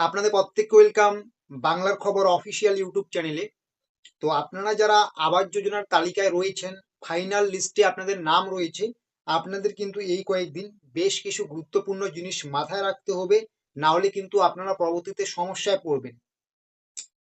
আপনাদের প্রত্যেককে ওয়েলকাম বাংলার খবর অফিসিয়াল ইউটিউব চ্যানেলে তো আপনারা যারা আবাস যোজনার তালিকায় রয়েছেন ফাইনাল লিস্টে আপনাদের নাম রয়েছে, আপনাদের কিন্তু এই কয়েকদিন বেশ কিছু গুরুত্বপূর্ণ জিনিস মাথায় রাখতে হবে, না হলে কিন্তু আপনারা পরবর্তীতে সমস্যায় পড়বেন।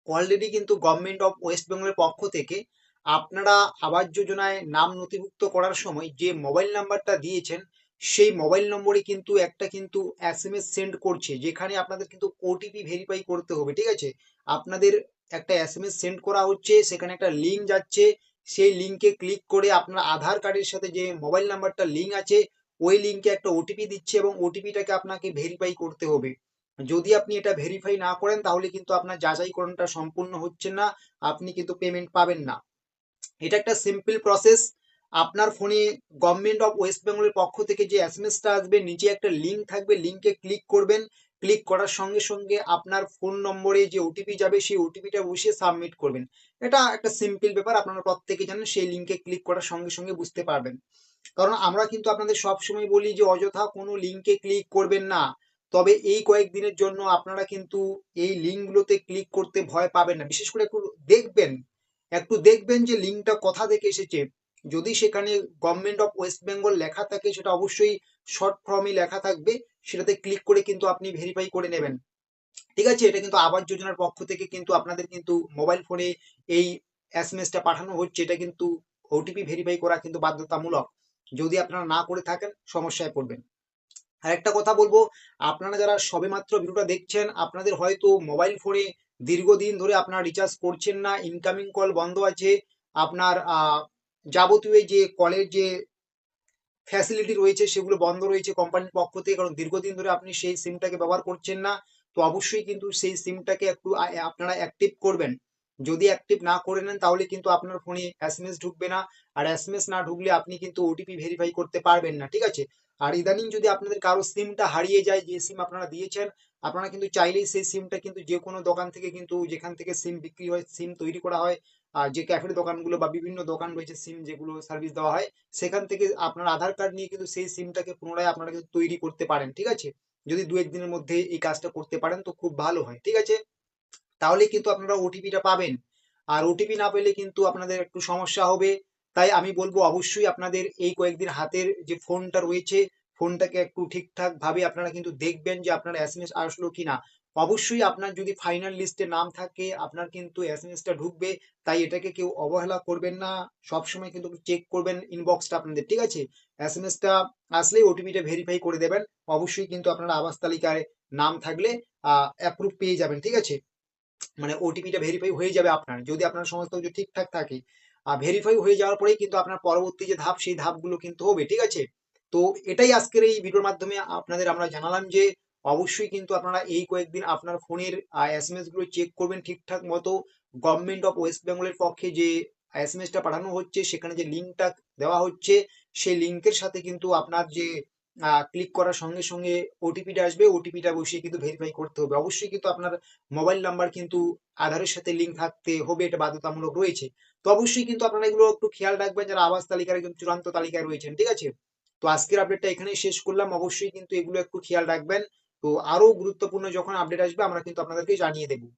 অলরেডি কিন্তু গভর্নমেন্ট অফ ওয়েস্ট বেঙ্গলের পক্ষ থেকে আপনারা আবাস যোজনায় নাম নথিভুক্ত করার সময় যে মোবাইল নাম্বারটা দিয়েছেন সেই মোবাইল নম্বরে কিন্তু একটা কিন্তু এস এম এস সেন্ড করছে, যেখানে আপনাদের কিন্তু ওটিপি ভেরিফাই করতে হবে, ঠিক আছে? আপনাদের একটা এস এম এস সেন্ড করা হচ্ছে, সেখানে একটা লিঙ্ক যাচ্ছে, সেই লিঙ্কে ক্লিক করে আপনার আধার কার্ডের সাথে যে মোবাইল নাম্বারটা লিঙ্ক আছে, ওই লিঙ্কে একটা ওটিপি দিচ্ছে এবং ওটিপিটাকে আপনাকে ভেরিফাই করতে হবে। যদি আপনি এটা ভেরিফাই না করেন, তাহলে কিন্তু আপনার যাচাইকরণটা সম্পূর্ণ হচ্ছে না, আপনি কিন্তু পেমেন্ট পাবেন না। এটা একটা সিম্পল প্রসেস আপনার ফোনে গভর্নমেন্ট অফ ওয়েস্ট বেঙ্গলের পক্ষ থেকে যে এস এম এসটা আসবে, নিচে একটা লিঙ্ক থাকবে লিঙ্কে ক্লিক করবেন। ক্লিক করার সঙ্গে সঙ্গে আপনার ফোন নম্বরে যে ওটিপি যাবে, সেই ওটিপিটা বসিয়ে সাবমিট করবেন। এটা একটা সিম্পল ব্যাপার, আপনারা প্রত্যেকে জানেন, সেই লিঙ্কে ক্লিক করার সঙ্গে সঙ্গে বুঝতে পারবেন। কারণ আমরা কিন্তু আপনাদের সব সময় বলি যে, অযথা কোনো লিঙ্কে ক্লিক করবেন না। তবে এই কয়েকদিনের জন্য আপনারা কিন্তু এই লিঙ্কগুলোতে ক্লিক করতে ভয় পাবেন না। বিশেষ করে একটু দেখবেন একটু দেখবেন যে লিঙ্কটা কোথা থেকে এসেছে। যদি সেখানে গভর্নমেন্ট অফ ওয়েস্ট বেঙ্গল লেখা থাকে, সেটা অবশ্যই শর্ট ফর্মে লেখা থাকবে। সেটাতে ক্লিক করে কিন্তু আপনি ভেরিফাই করে নেবেন। ঠিক আছে? এটা কিন্তু আবাস যোজনার পক্ষ থেকে কিন্তু আপনাদের কিন্তু মোবাইল ফোনে এই এস এম এসটা পাঠানো হচ্ছে। এটা কিন্তু ওটিপি ভেরিফাই করা কিন্তু বাধ্যতামূলক। যদি আপনারা না করে থাকেন, সমস্যায় পড়বেন। আর একটা কথা বলব, আপনারা যারা সবেমাত্র ভিডিওটা দেখছেন, আপনাদের হয়তো মোবাইল ফোনে দীর্ঘদিন ধরে আপনারা রিচার্জ করছেন না ইনকামিং কল বন্ধ আছে, আপনার যাবতীয় যে কলের যে ফ্যাসিলিটি রয়েছে সেগুলো বন্ধ রয়েছে কোম্পানির পক্ষ থেকে, কারণ দীর্ঘদিন ধরে আপনি সেই সিমটাকে ব্যবহার করছেন না, তো অবশ্যই কিন্তু সেই সিমটাকে একটু আপনারা অ্যাক্টিভ করবেন। যদি অ্যাক্টিভ না করে নেন, তাহলে কিন্তু আপনার ফোনে এসএমএস ঢুকবে না। আর এসএমএস না ঢুকলে আপনি কিন্তু ওটিপি ভেরিফাই করতে পারবেন না, ঠিক আছে? আর ইদানিং যদি আপনাদের কারও সিমটা হারিয়ে যায়, যে সিম আপনারা দিয়েছেন, আপনারা কিন্তু চাইলেই সেই সিমটা কিন্তু যে কোনো দোকান থেকে কিন্তু যেখান থেকে সিম বিক্রি হয় সিম তৈরি করা হয়, আর যে ক্যাফের দোকানগুলো বা বিভিন্ন দোকান রয়েছে সিম যেগুলো সার্ভিস দেওয়া হয়, সেখান থেকে আপনার আধার কার্ড নিয়ে কিন্তু সেই সিমটাকে পুনরায় আপনারা কিন্তু তৈরি করতে পারেন, ঠিক আছে? যদি দু একদিনের মধ্যে এই কাজটা করতে পারেন, তো খুব ভালো হয়, ঠিক আছে? তাহলে কিন্তু আপনারা ওটিপিটা পাবেন। আর ওটিপি না পেলে কিন্তু আপনাদের একটু সমস্যা হবে। তাই আমি বলব অবশ্যই আপনাদের এই কয়েকদিন হাতের যে ফোনটা রয়েছে, ফোনটাকে একটু ঠিকঠাক ভাবে আপনারা কিন্তু দেখবেন যে আপনার এসএমএস আসলো কিনা। অবশ্যই আপনার যদি ফাইনাল লিস্টে নাম থাকে, আপনার কিন্তু এসএমএসটা ঢুকবে। তাই এটাকে কেউ অবহেলা করবেন না। সবসময় কিন্তু চেক করবেন ইনবক্সটা আপনাদের, ঠিক আছে? এসএমএসটা আসলেই ওটিপিটা ভেরিফাই করে দেবেন। অবশ্যই কিন্তু আপনারা আবাস তালিকায় নাম থাকলে অ্যাপ্রুভ পেয়ে যাবেন, ঠিক আছে? মানে ওটিপিটা ভেরিফাই হয়ে যাবে আপনার। যদি আপনার সমস্ত কিছু ঠিকঠাক থাকে। আর ভেরিফাই হয়ে যাওয়ার পরেই কিন্তু আপনার পরবর্তী যে ধাপ, সেই ধাপগুলো কিন্তু হবে, ঠিক আছে? তো এটাই আজকের এই ভিডিওর মাধ্যমে আপনাদের আমরা জানালাম যে, অবশ্যই কিন্তু আপনারা এই কয়েকদিন আপনার ফোনের এস এসএমএসগুলো চেক করবেন ঠিকঠাক মতো। গভর্নমেন্ট অফ ওয়েস্ট বেঙ্গলের পক্ষে যে এসএমএস টা পাঠানো হচ্ছে, সেখানে যে লিঙ্কটা দেওয়া হচ্ছে, সেই লিঙ্কের সাথে কিন্তু আপনার যে ক্লিক করার সঙ্গে সঙ্গে ওটিপিটা আসবে। ওটিপিটা বসিয়ে কিন্তু ভেরিফাই করতে হবে। অবশ্যই কিন্তু আপনার মোবাইল নাম্বার কিন্তু আধারের সাথে লিঙ্ক থাকতে হবে। এটা বাধ্যতামূলক রয়েছে। তো অবশ্যই কিন্তু আপনারা এগুলো একটু খেয়াল রাখবেন যারা আবাস তালিকার একদম চূড়ান্ত তালিকায় রয়েছেন, ঠিক আছে? তো আজকের আপডেটটা এখানেই শেষ করলাম। অবশ্যই কিন্তু এগুলো একটু খেয়াল রাখবেন। তো আরও গুরুত্বপূর্ণ যখন আপডেট আসবে আমরা কিন্তু আপনাদেরকে জানিয়ে দেবো।